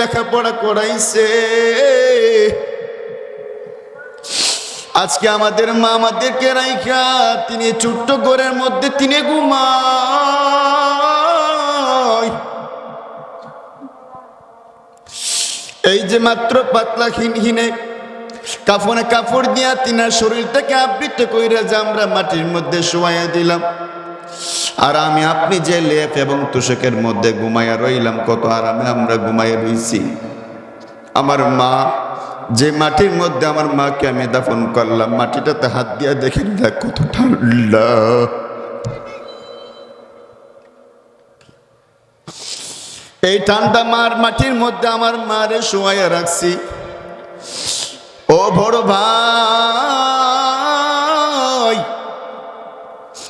লেখাপড়া করাইছে। আজকে আমাদের মা আমাদেরকে রাইখা, তিনি ছোট্ট ঘরের মধ্যে তিনি ঘুমায়। এই যে মাত্র পাতলা হিনহিনে কাফনে কাপড় দিয়া তিনার শরীরটাকে আবৃত কইরা যে আমরা মাটির মধ্যে শোয়াইয়া দিলাম। আর আমি আপনি যে লেপ এবং তুষকের মধ্যে ঘুমাইয়া রইলাম, কত আরামে আমরা ঘুমাইয়া রইছি। আমার মা, যে মাটির মধ্যে আমার মাকে আমি দাফন করলাম, মাটিটাতে হাত দিয়া দেখেন না কত ঠান্ডা। এই ঠান্ডা মার মাটির মধ্যে আমার মারে শোয়াইয়া রাখছি। ও বড় ভাই!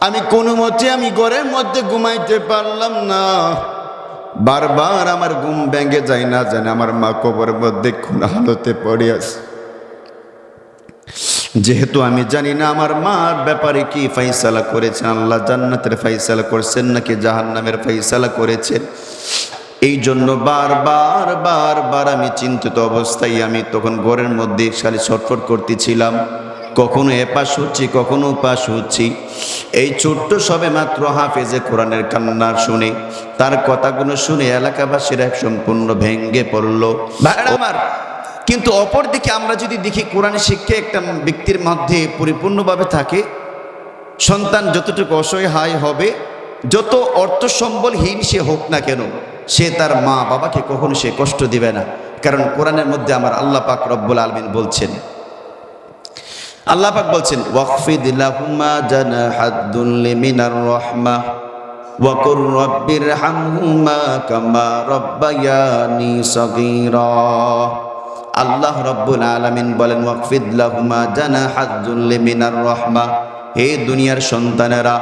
আমি কোনো মতে আমি ঘরের মধ্যে ঘুমাইতে পারলাম না। বারবার আমার ঘুম ভেঙে যায় না জানে, আমার মা কবর মধ্যে কোন হালতে পড়ে আছে যেহেতু আমি জানি না আমার মার ব্যাপারে কি ফাইসালা করেছেন আল্লাহ জান্নাতের ফাইসালা করছেন নাকি জাহান্নামের ফাইসালা করেছেন এই জন্য বারবার বারবার আমি চিন্তিত অবস্থায় আমি তখন ঘরের মধ্যে খালি ছটফট করতেছিলাম। কখনো এপাশ হচ্ছি, কখনো পাশ হচ্ছি। এই ছোট্ট সবে মাত্র হাফেজে কোরআনের কান্না শুনে, তার কথাগুলো শুনে এলাকাবাসীর এক সম্পূর্ণ ভেঙ্গে পড়ল। আমার, কিন্তু অপরদিকে আমরা যদি দেখি কোরআনের শিক্ষা একটা ব্যক্তির মধ্যে পরিপূর্ণভাবে থাকে, সন্তান যতটুকু অসহায় হবে, যত অর্থ সম্বলহীন সে হোক না কেন, সে তার মা বাবাকে কখনো সে কষ্ট দিবে না। কারণ কোরআনের মধ্যে আমার আল্লাহ পাক রব্বুল আলমিন বলছেন আল্লাহ পাক বলছেন, ওয়াকফিদ লাহুমা জানাহাদ্দুল্লি মিনার রাহমা ওয়াকুর রব্বির হামহুমা কামা রব্বায়ানি সগীরা। আল্লাহ রব্বুল আলামিন বলেন, ওয়াকফিদ লাহুমা জানাহাদ্দুল্লি মিনার রাহমা, হে দুনিয়ার সন্তানেরা,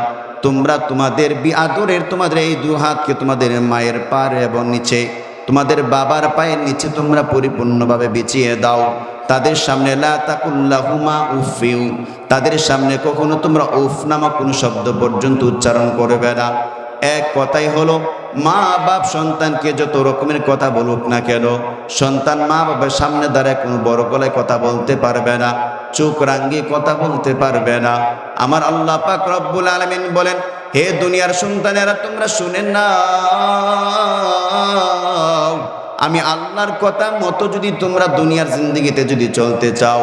তোমরা তোমাদের বি আদরের, তোমাদের এই দু হাতকে তোমাদের মায়ের পার এবং নিচে, তোমাদের বাবার পায়ের নিচে তোমরা পরিপূর্ণভাবে বিছিয়ে দাও। তাদের সামনে লা তাকুল্লাহুমা উফিউ। তাদের সামনে কখনো তোমরা উফ নামক কোনো শব্দ পর্যন্ত উচ্চারণ করবে না। এক কথাই হলো, মা বাপ সন্তানকে যত রকমের কথা বলুক না কেন, সন্তান মা বাবার সামনে দাঁড়ায় কোনো বড় গলায় কথা বলতে পারবে না, চোখ রাঙ্গি কথা বলতে পারবে না। আমার আল্লাহ পাক রব্বুল আলমিন বলেন, হে দুনিয়ার সন্তানেরা, তোমরা শুনেন না আমি আল্লাহর কথা মতো যদি তোমরা দুনিয়ার জিন্দিগিতে যদি চলতে চাও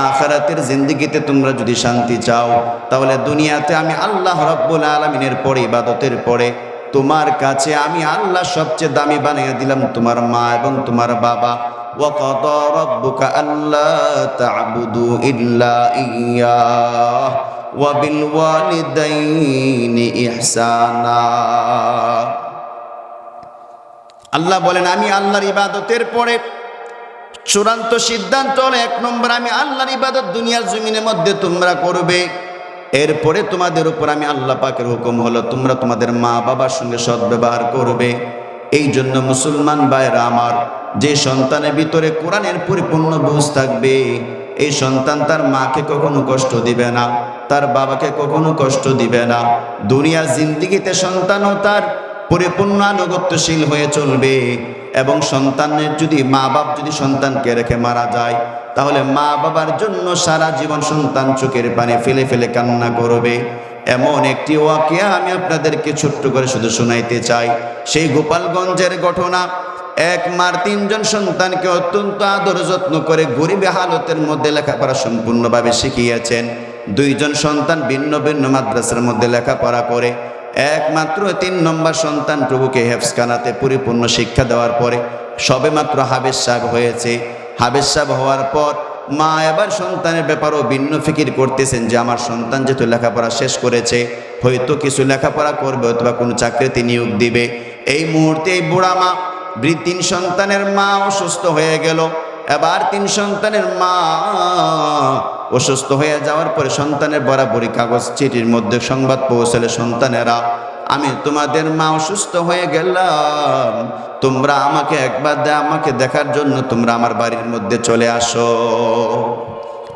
আখারাতের জিন্দিগিতে তোমরা যদি শান্তি চাও তাহলে দুনিয়াতে আমি আল্লাহ রব্বুল আলমিনের পরে ইবাদতের পরে তোমার কাছে আমি আল্লাহ সবচেয়ে দামি বানিয়ে দিলাম তোমার মা এবং তোমার বাবা وقضى ربك ألا تعبدوا إلا إياه وبالوالدين إحسانا আল্লাহ বলেন, আমি আল্লাহর ইবাদতের পরে চূড়ান্ত সিদ্ধান্ত হলো এক নম্বর, আমি আল্লাহর ইবাদত দুনিয়ার জমিনের মধ্যে তোমরা করবে। এরপরে তোমাদের উপর আমি আল্লাহ পাকের হুকুম হলো, তোমরা তোমাদের মা বাবার সঙ্গে সদ্ব্যবহার করবে। এই জন্য মুসলমান ভাইরা আমার, যে সন্তানের ভিতরে কোরআনের পরিপূর্ণ বুঝ থাকবে, এই সন্তান তার মাকে কখনো কষ্ট দিবে না, তার বাবাকে কখনো কষ্ট দিবে না। দুনিয়ার জিন্দিগিতে সন্তানও তার পরিপূর্ণ আনুগত্যশীল হয়ে চলবে এবং সন্তানের যদি মা বাপ যদি সন্তানকে রেখে মারা যায়, তাহলে মা বাবার জন্য সারা জীবন সন্তান চোখের পানি ফেলে ফেলে কান্না করবে। এমন একটি ওয়াকিয়া আমি আপনাদেরকে ছোট্ট করে শুধু শোনাইতে চাই। সেই গোপালগঞ্জের ঘটনা, এক মার তিনজন সন্তানকে অত্যন্ত আদর যত্ন করে গরিবে হালতের মধ্যে লেখাপড়া সম্পূর্ণভাবে শিখিয়েছেন। দুইজন সন্তান ভিন্ন ভিন্ন মাদ্রাসার মধ্যে লেখাপড়া করে। একমাত্র তিন নম্বর সন্তান প্রভুকে হেফসখানাতে পরিপূর্ণ শিক্ষা দেওয়ার পরে সবে মাত্র হাবেশ সাহেব হয়েছে। হাবেশ সাহেব হওয়ার পর মা এবার সন্তানের ব্যাপারেও ভিন্ন ফিকির করতেছেন যে আমার সন্তান যেহেতু লেখাপড়া শেষ করেছে, হয়তো কিছু লেখাপড়া করবে অথবা কোনো চাকরিতে নিয়োগ দিবে। এই মুহূর্তে এই বুড়া মা তিন সন্তানের মা অসুস্থ হয়ে গেল। এবার তিন সন্তানের মা অসুস্থ হয়ে যাওয়ার পরে সন্তানের বরাবরই কাগজ চিঠির মধ্যে সংবাদ পৌঁছলে, সন্তানেরা, আমি তোমাদের মা অসুস্থ হয়ে গেলাম। তোমরা আমাকে একবার দে, আমাকে দেখার জন্য তোমরা আমার বাড়ির মধ্যে চলে আসো।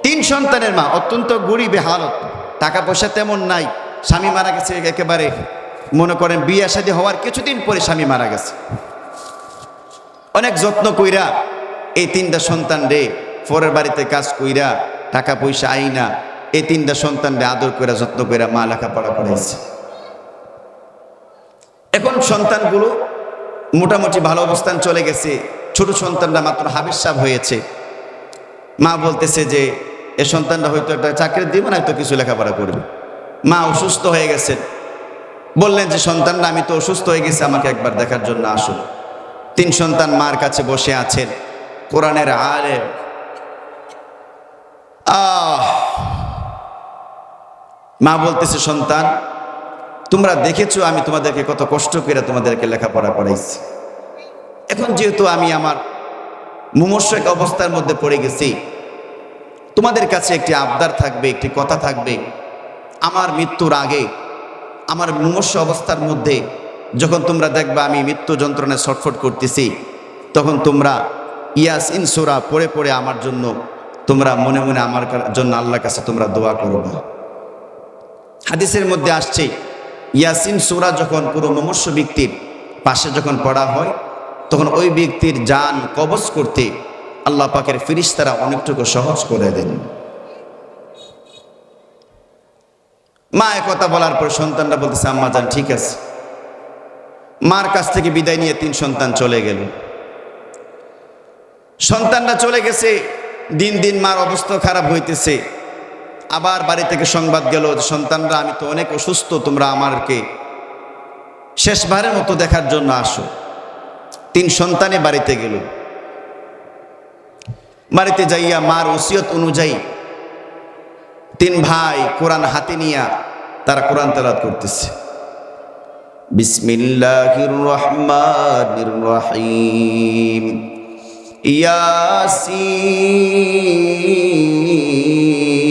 তিন সন্তানের মা, অত্যন্ত গরিবে হালত। টাকা পয়সা তেমন নাই। স্বামী মারা গেছে একেবারে, মনে করেন বিয়ে শাদী হওয়ার কিছুদিন পরে স্বামী মারা গেছে। অনেক যত্ন কইরা এই তিনটা সন্তান রে, পরের বাড়িতে কাজ কইরা টাকা পয়সা আইনা এই তিনটা সন্তান রে আদর কইরা, যত্ন করে মা লেখাপড়া করাইছে। এখন সন্তানগুলো মোটামুটি ভালো অবস্থান চলে গেছে। ছোট সন্তানরা মাত্র হাবিস সাহ হয়েছে। মা বলতেছে যে, এ সন্তানরা হয়তো একটা চাকরি দিব না, হয়তো কিছু লেখাপড়া করবে। মা অসুস্থ হয়ে গেছেন বললেন যে, সন্তানরা, আমি তো অসুস্থ হয়ে গেছি, আমাকে একবার দেখার জন্য আসুন। তিন সন্তান মার কাছে বসে আছেন। কোরআনের আলে মা বলতেছে, সন্তান, তোমরা দেখেছ আমি তোমাদেরকে কত কষ্ট করে তোমাদেরকে লেখাপড়া করাইছি। এখন যেহেতু আমি আমার মুমর্ষ এক অবস্থার মধ্যে পড়ে গেছি, তোমাদের কাছে একটি আবদার থাকবে, একটি কথা থাকবে। আমার মৃত্যুর আগে, আমার মুমর্ষ অবস্থার মধ্যে যখন তোমরা দেখবা আমি মৃত্যু যন্ত্রণায় ছটফট করতেছি, তখন তোমরা ইয়াসিন সুরা পড়ে পড়ে আমার জন্য, তোমরা মনে মনে আমার জন্য আল্লাহর কাছে তোমরা দোয়া করবা। হাদিসের মধ্যে আসছে, ইয়াসিন সুরা যখন কোনো মমস্য ব্যক্তির পাশে যখন পড়া হয়, তখন ওই ব্যক্তির যান কবজ করতে আল্লাহ পাকের ফিরিস্তারা অনেকটুকু সহজ করে দেন। মা কথা বলার পর সন্তানরা বলতেছে, আম্মা যান ঠিক আছে। মার কাছ থেকে বিদায় নিয়ে তিন সন্তান চলে গেল। সন্তানরা চলে গেছে, দিন দিন মার অবস্থা খারাপ হইতেছে। আবার বাড়ি থেকে সংবাদ গেল যে সন্তানরা, আমি তো অনেক অসুস্থ, তোমরা আমারকে শেষবারের মতো দেখার জন্য আসো। তিন সন্তানে বাড়িতে গেল। বাড়িতে যাইয়া মার ওসিয়ত অনুযায়ী তিন ভাই কোরআন হাতে নিয়া তারা কোরআন তেলাত করতেছে। বিসমিল্লাহির রহমানির রহিম। ইয়াসিন।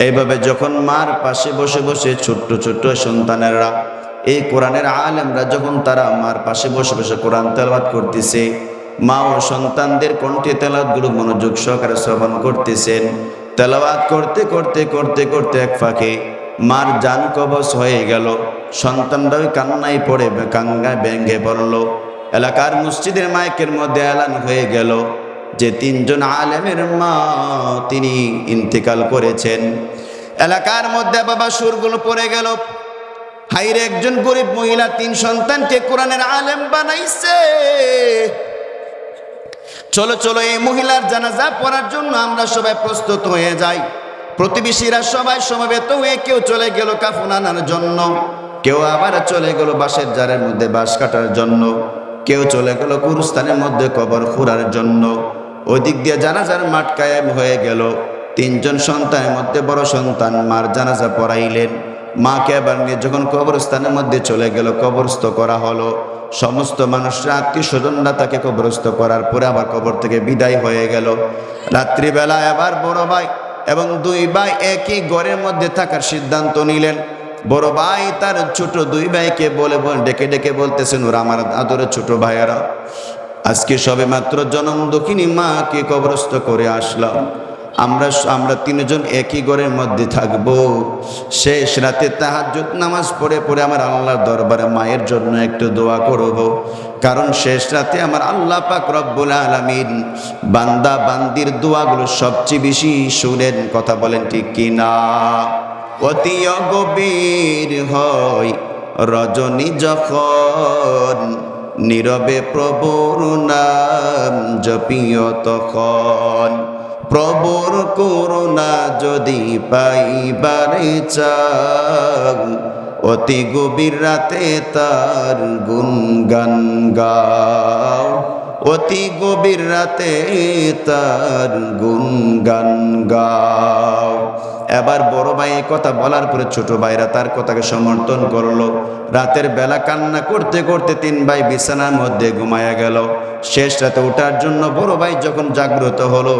এইভাবে যখন মার পাশে বসে বসে ছোট্ট ছোট্ট সন্তানেরা, এই কোরআনের আলেমরা যখন তারা মার পাশে বসে বসে কোরআন তেলাওয়াত করতেছে, মা ও সন্তানদের কণ্ঠে তেলাওয়াতগুলো মনোযোগ সহকারে শ্রবণ করতেছেন। তেলাওয়াত করতে করতে করতে করতে এক ফাঁকে মার যান কবচ হয়ে গেল। সন্তানরা ওই কান্নায় পড়ে, কাঙ্গায় ব্যঙ্গে পড়ল। এলাকার মসজিদের মাইকের মধ্যে এলান হয়ে গেল। যে তিনজন আলেমের মা তিনি ইন্তেকাল করেছেন। এলাকার মধ্যে বাবা সুরগুলো পড়ে গেল। হাইরে একজন গরিব মহিলা তিন সন্তানকে কোরআনের আলেম বানাইছে। চলো চলো এই মহিলার জানাজা পড়ার জন্য আমরা সবাই প্রস্তুত হয়ে যাই। প্রতিবেশীরা সবাই সমবেত হয়ে কেউ চলে গেল কাফন আনার জন্য, কেউ আবার চলে গেল বাঁশের জারের মধ্যে বাঁশ কাটার জন্য। কেউ চলে গেল কুরুস্থানের মধ্যে কবর খুঁড়ার জন্য। ওই দিক দিয়ে জানাজার মাঠ কায়েম হয়ে গেল। তিনজন সন্তানের মধ্যে বড় সন্তান মার জানাজা পড়াইলেন। মাকে আবার নিয়ে যখন কবরস্থানের মধ্যে চলে গেল, কবরস্থ করা হলো। সমস্ত মানুষরা আত্মীয় স্বজনরা তাকে কবরস্থ করার পরে আবার কবর থেকে বিদায় হয়ে গেল। রাত্রিবেলা আবার বড় ভাই এবং দুই ভাই একই ঘরের মধ্যে থাকার সিদ্ধান্ত নিলেন। বড় ভাই, তার ছোট দুই ভাইকে বলে ডেকে ডেকে বলতেছেন, ওরা আমার আদরের ছোট ভাইয়ারা, আজকে সবে মাত্র জনম দক্ষিণী মাকে কবরস্থ করে আসলাম। আমরা আমরা তিনজন একই ঘরের মধ্যে থাকব। শেষ রাতে তাহাজ্জুদ নামাজ পড়ে পড়ে আমার আল্লাহর দরবারে মায়ের জন্য একটু দোয়া করব। কারণ শেষ রাতে আমার আল্লাহ পাক রব্বুল আলামিন বান্দা বান্দির দোয়াগুলো সবচেয়ে বেশি শুনেন। কথা বলেন ঠিক কি না অতি গভীর হয় রজনী যখন, নীরবে প্রভুর নাম জপিও তখন। প্রভুর করুণা যদি পাইবারে চাও অতি গভীর রাতে তার গুণগান গাও। অতি গভীর রাতে তার গুনগান গাও। এবার বড় ভাই এই কথা বলার পরে ছোট ভাইরা তার কথাকে সমর্থন করল। রাতের বেলা কান্না করতে করতে তিন ভাই বিছানার মধ্যে ঘুমায়া গেল। শেষ রাতে ওঠার জন্য বড় ভাই যখন জাগ্রত হলো,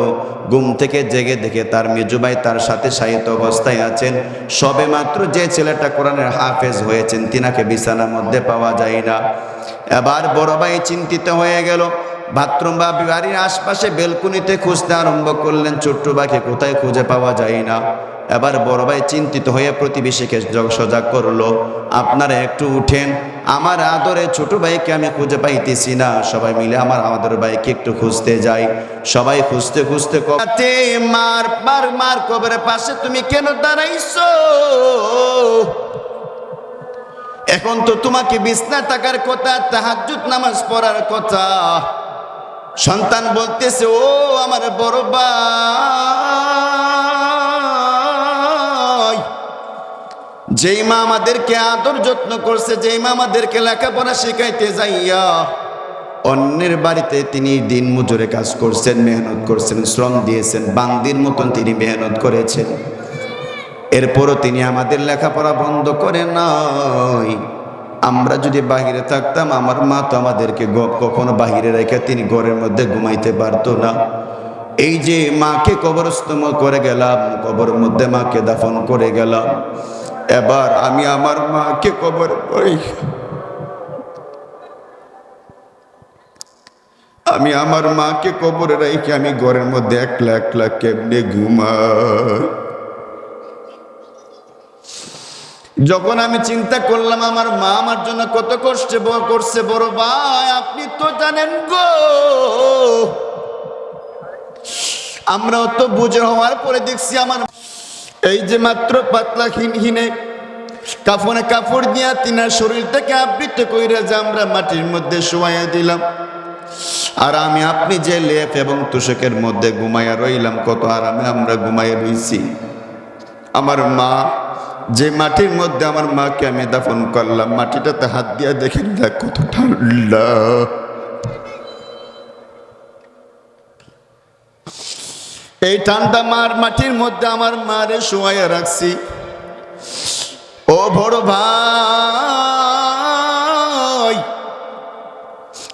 ঘুম থেকে জেগে দেখে তার মেজু ভাই তার সাথে সাহিত্য অবস্থায় আছেন। সবে মাত্র যে ছেলেটা কোরআনের হাফেজ হয়েছেন, তিনাকে বিছানার মধ্যে পাওয়া যায় না। এবার বড় ভাই চিন্তিত হয়ে গেল। বাথরুম বা বাড়ির আশপাশে বেলকুনিতে খুঁজতে আরম্ভ করলেন, ছোট্ট ভাইকে কোথায় খুঁজে পাওয়া যায় না। এবার বড় ভাই চিন্তিত হয়ে প্রতিবেশীকে সজাগ করল। আপনারা একটু উঠেন। আমার আদরে ছোট ভাইকে আমি খুঁজে পাইতেছি না। সবাই মিলে আমার আমাদের ভাইকে একটু খুঁজতে যাই। সবাই খুঁজতে খুঁজতে মার মার মার কবরের পাশে তুমি কেন দাঁড়াইছো? এখন তো তোমাকে বিছনা থাকার কথা, তাহাজ্জুদ নামাজ পড়ার কথা। সন্তান বলতেছে, ও আমার বড় ভাই। যেই মা আমাদেরকে আদর যত্ন করছে, যেই মা আমাদেরকে লেখাপড়া শিখাইতে যাইয়া, অন্যের বাড়িতে তিনি দিন মজুরে কাজ করছেন, মেহনত করছেন, শ্রম দিয়েছেন, বান্দির মতন তিনি মেহনত করেছেন। এরপরও তিনি আমাদের লেখাপড়া বন্ধ করে নাই। আমরা যদি বাহিরে থাকতাম, আমার মা তো আমাদেরকে কখনো বাহিরে রেখে তিনি ঘরের মধ্যে ঘুমাইতে পারতো না। এই যে মাকে কবরস্তম করে গেলাম, কবরের মধ্যে মাকে দাফন করে গেলাম। এবার আমি আমার মাকে কবর ওই আমি আমার মাকে কবরে রেখে আমি ঘরের মধ্যে একলা একলা কেমনে ঘুমাই? যখন আমি চিন্তা করলাম আমার মা আমার জন্য কত কষ্টে করছে, বড় ভাই, আপনি তো জানেন গো। আমরাও তো বুঝে হওয়ার পরে দেখছি আমার এই যে মাত্র পাতলা হিনহিনে কাফনে কাপড় দিয়া তিনার শরীরটাকে আবৃত কইরা যে আমরা মাটির মধ্যে শোয়াইয়া দিলাম। আর আমি আপনি যে লেপ এবং তুষকের মধ্যে ঘুমাইয়া রইলাম, কত আরামে আমরা ঘুমাইয়া রইছি। আমার মা, যে মাটির মধ্যে আমার মাকে আমি দাফন করলাম, মাটিটাতে হাত দিয়া দেখেন দেখ কত ঠান্ডা এই ঠান্ডা মার মাটির মধ্যে আমার মারে শোয়াইয়া রাখছি। ও বড় ভাই,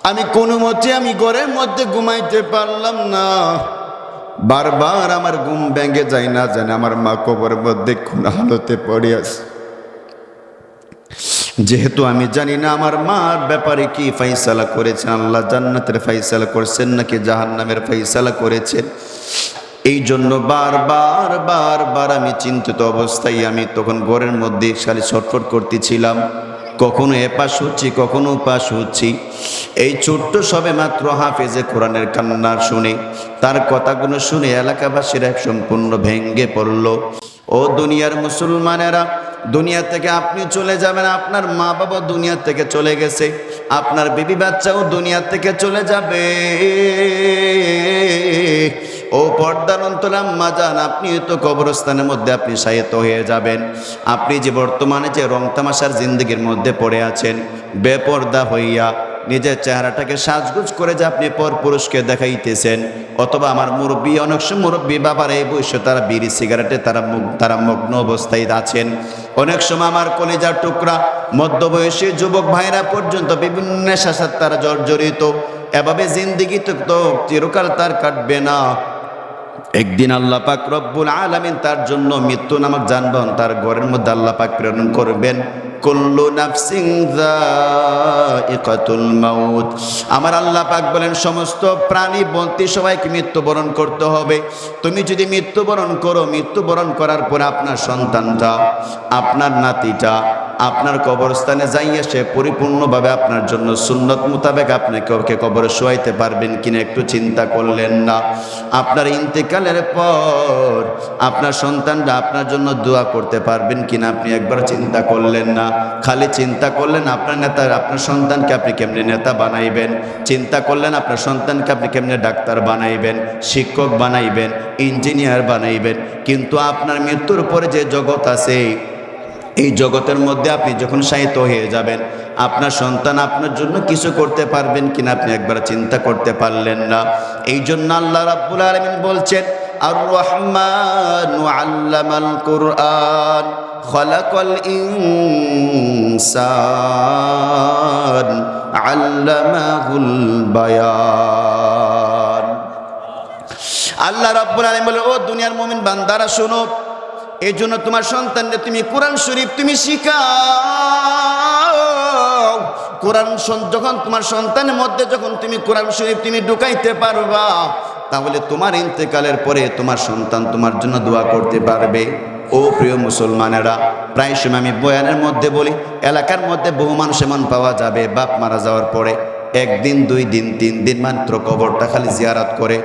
আমি কোনো মতে আমি ঘরের মধ্যে ঘুমাইতে পারলাম না। বারবার আমার ঘুম ভেঙে যায় না জানে আমার মা কবর মধ্যে কোন হালতে পড়ে আছে যেহেতু আমি জানি না আমার মার ব্যাপারে কি ফাইসালা করেছেন আল্লাহ জান্নাতের ফাইসালা করছেন নাকি জাহান্নামের ফাইসালা করেছেন এই জন্য বারবার বারবার আমি চিন্তিত অবস্থায় আমি তখন ঘরের মধ্যে খালি ছটফট করতেছিলাম। কখনো এপাশ হচ্ছি, কখনো পাশ হচ্ছি। এই ছোট্ট সবে মাত্র হাফেজে কোরআনের কান্নার শুনে, তার কথাগুলো শুনে এলাকাবাসীরা সম্পূর্ণ ভেঙ্গে পড়ল। ও দুনিয়ার মুসলমানেরা, দুনিয়া থেকে আপনি চলে যাবেন, আপনার মা বাবা দুনিয়া থেকে চলে গেছে, আপনার বিবি বাচ্চাও দুনিয়া থেকে চলে যাবে। ও পর্দার অন্তরাম মাজান আপনি তো কবরস্থানের মধ্যে আপনি সাহিত্য হয়ে যাবেন। আপনি যে বর্তমানে যে রং তামাশার জিন্দগির মধ্যে পড়ে আছেন, বেপর্দা হইয়া নিজের চেহারাটাকে সাজগুজ করে যে আপনি পর পুরুষকে দেখাইতেছেন, অথবা আমার মুরব্বী, অনেক সময় মুরব্বী বাবার এই বয়সে তারা বিড়ি, সিগারেটে তারা মুগ তারা মগ্ন অবস্থায় আছেন। অনেক সময় আমার কলেজার টুকরা, মধ্যবয়সী যুবক ভাইরা পর্যন্ত বিভিন্ন নেশার সাথে তারা জর্জরিত। এভাবে জিন্দিগি তো চিরকাল তার কাটবে না। একদিন আল্লাহ পাক রব্বুল আলামিন তার জন্য মৃত্যু নামক যানবাহন তার ঘরের মধ্যে আল্লাহ পাক প্রেরণ করবেন। কুল্লু নাফসিং যায়িকাতুল মাউত। আমার আল্লাহ পাক বলেন, সমস্ত প্রাণী বন্তি সবাইকে মৃত্যুবরণ করতে হবে। তুমি যদি মৃত্যুবরণ করো, মৃত্যুবরণ করার পরে আপনার সন্তানটা, আপনার নাতিটা, আপনার কবরস্থানে যাইয়া সে পরিপূর্ণভাবে আপনার জন্য সুন্নত মোতাবেক আপনাকে ওকে কবরে শোয়াইতে পারবেন কিনা একটু চিন্তা করলেন না। আপনার ইন্তেকালের পর আপনার সন্তানরা আপনার জন্য দোয়া করতে পারবেন কিনা আপনি একবার চিন্তা করলেন না। খালি চিন্তা করলেন আপনার নেতা আপনার সন্তানকে আপনি কেমনে নেতা বানাইবেন? চিন্তা করলেন আপনার সন্তানকে আপনি কেমনে ডাক্তার বানাইবেন, শিক্ষক বানাইবেন, ইঞ্জিনিয়ার বানাইবেন? কিন্তু আপনার মৃত্যুর পরে যে জগৎ আছে, এই জগতের মধ্যে আপনি যখন সাহিত্য হয়ে যাবেন, আপনার সন্তান আপনার জন্য কিছু করতে পারবেন কিনা আপনি একবার চিন্তা করতে পারলেন না। এই জন্য আল্লাহ রাব্বুল আলামিন বলছেন আর রহমান আল্লামাল কুরআন। খলাকাল ইনসান আল্লামাহুল বায়ান। আল্লাহ রাব্বুল আলামিন বলে, ও দুনিয়ার মুমিন বান্দারা, শোনো এই জন্য তোমার সন্তানকে তুমি কোরআন শরীফ তুমি শিখাও। কোরআন যখন তোমার সন্তানের মধ্যে যখন তুমি কোরআন শরীফ তুমি ঢুকাইতে পারবা তাহলে তোমার ইন্তেকালের পরে তোমার সন্তান তোমার জন্য দোয়া করতে পারবে। ও প্রিয় মুসলমানেরা, প্রায় সময় আমি বয়ানের মধ্যে বলি, এলাকার মধ্যে বহু মানুষ এমন পাওয়া যাবে, বাপ মারা যাওয়ার পরে একদিন, দুই দিন, তিন দিন মাত্র কবরটা খালি জিয়ারাত করে।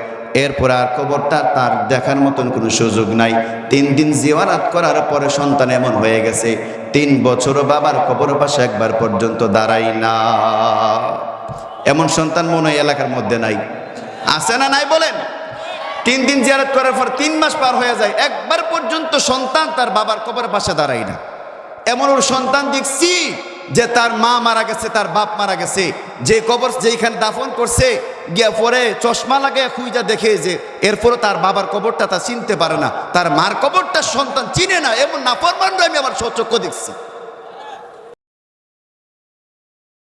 এরপর আর কবরটা তার দেখার মতন কোনো সুযোগ নাই। তিন দিন জিয়ারাত করার পরে সন্তান এমন হয়ে গেছে, তিন বছরও বাবার কবর পাশে একবার পর্যন্ত দাঁড়াই না। এমন সন্তান মনে এলাকার মধ্যে নাই। আছে না নাই বলেন? তিন দিন জিয়ারত করার পর তিন মাস পার হয়ে যায়, একবার পর্যন্ত সন্তান তার বাবার কবরের পাশে দাঁড়াই না। এমন ওর সন্তান দেখছি যে তার মা মারা গেছে, তার বাপ মারা গেছে। যে কবর যেখানে দাফন করছে, গিয়া পরে চশমা লাগে খুঁজা দেখে যে এরপরও তার বাবার কবরটা তা চিনতে পারে না। তার মার কবরটা সন্তান চিনে না, এমন নাফরমানরা আমি আমার সচক্ষ দেখছি।